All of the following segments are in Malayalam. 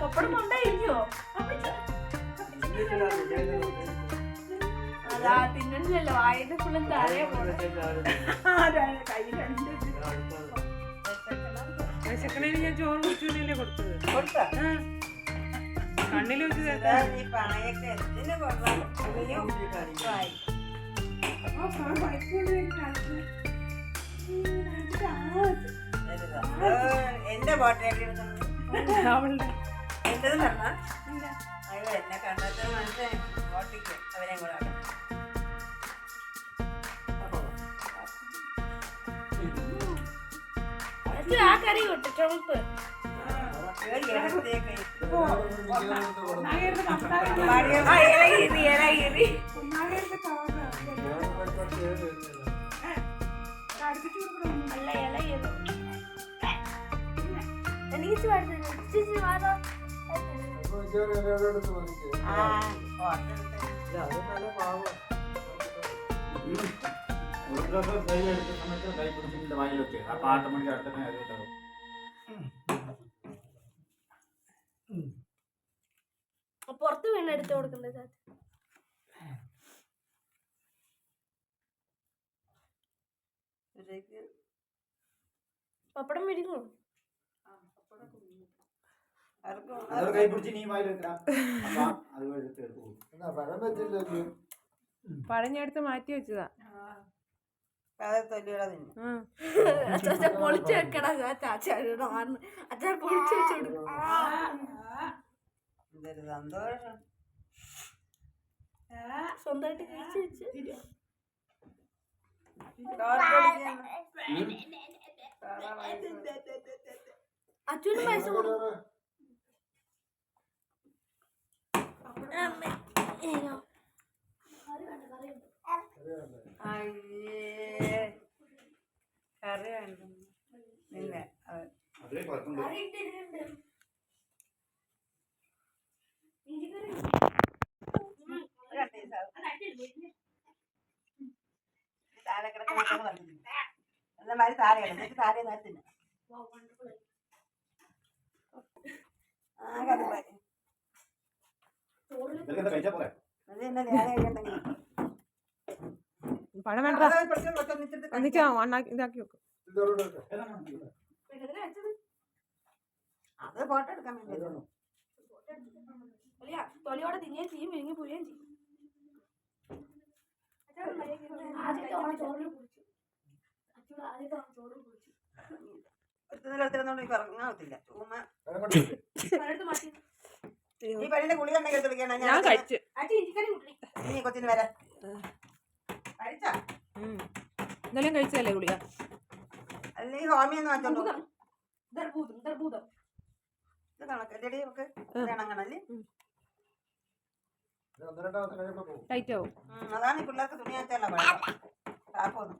പപ്പടം കൊണ്ടായിരിക്കോ അതാ തിന്നണില്ലല്ലോ. വായന്റെ ഫുള്ളും താഴെ കൈ കണ്ടു വിശക്കണേന് ഞാൻ ചോറ് കുടിച്ചൂലല്ലേ കൊടുത്തത്. കണ്ണിൽ വെച്ച് എന്റെ ബോട്ടെ അവളുടെ. എന്റേത് പറഞ്ഞ എന്നെ മനസ്സിലായി അവരെയും കൂടെ അച്ഛൻ ആ കറി കൊട്ടു ചുമപ്പ്. എനിക്ക് ആ, ഒരു എടുത്ത സമയത്ത് കൈ പിടിച്ചിട്ട് വായിൽ വെക്കുക അപ്പൊ ഓട്ടോമാറ്റിക് അടുത്ത തന്നെ അത് ഉണ്ടാവും പുറത്ത് വീണ് എടുത്ത് കൊടുക്കണ്ടത് പപ്പടം വിരിങ്ങോ കൈ പിടിച്ച് നീ വായിൽ വെക്കാം അത് പഴം വെച്ചില്ലല്ലോ പഴഞ്ഞെടുത്ത് മാറ്റി വെച്ചതാ. ആ. പൊളിച്ച് വെക്കടാ ചാച്ച അച്ഛൻ പൊളിച്ച് വെച്ചോട് സ്വന്തമായിട്ട് കഴിച്ച് വെച്ച്. അച്ഛനും പൈസ കൊടുക്കും. അയ്യോ. കറി വേണ്ട? ചെയ്ത് താഴെ കിടക്കുന്ന പറഞ്ഞു എന്നാ മാതിരി താഴെ കിടന്നു? എന്നിട്ട് താഴെ നേരത്തിന് ആകെ അത് മതി. ഇതൊക്കെ എന്താ കഴിച്ചാ പോരെ അത് തന്നെ നേരെ കഴിക്കണ്ടെങ്കിൽ പഴം വേണ്ട. എന്നിട്ട് ഉണ്ടാക്കി ഇതാക്കി വെക്കും. അത് ഫോട്ടോ എടുക്കാൻ വേണ്ടി തൊലിയോടെ തിന്നുകയും ചെയ്യും വിഴുങ്ങി പോവുകയും ചെയ്യും. എനിക്ക് ഈ പള്ളിയുടെ കുളി കണ്ടെങ്കിൽ എടുത്ത് വിളിക്കണം ഞാൻ കൊച്ചിന് ഉം. ഇന്നലെയും കഴിച്ചതല്ലേ ഗുളിക? അല്ലെങ്കിൽ ഹോമിയെന്ന് വാങ്ങിച്ചോണ്ട് പോ. ദർഭൂതം ദർഭൂതം ഇത് ഒക്കെ ഇണങ്ങണല്ലേ ഒന്ന് രണ്ടാമത്തെ കഴിയുമ്പോ പോകും. ടൈറ്റ് ആവും. ഉം, അതാണ് പിള്ളേർക്ക് തുണിയാച്ചല്ല കാപ്പൊന്നും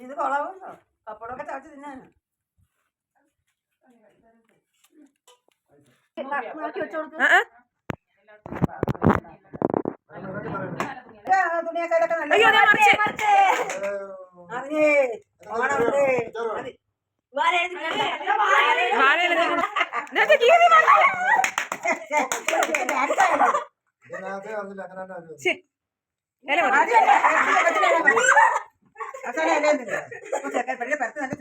ഇത് കൊളാവുമല്ലോ. പപ്പടമൊക്കെ ചവച്ച് തിന്നാണ് മാറ്റി വെച്ചോടുത്ത് ഇതൊക്കെ നല്ല അയ്യോ ഞാൻ മറിച്ച് അറിഞ്ഞേ ഓണമുണ്ട് മതി. വാഴയില ഇതൊക്കെ കീറി വന്നു. ഇതിനകത്ത് വന്നില്ല അങ്ങനെ തന്നെ ആരും ശ്ശെ. ഇല ഇല മതി. അവസാനം ഇലയൊന്നുമില്ല. ഇപ്പൊ ചെറുക്കൻ പെണ്ണിന്റെ പരത്ത് നല്ല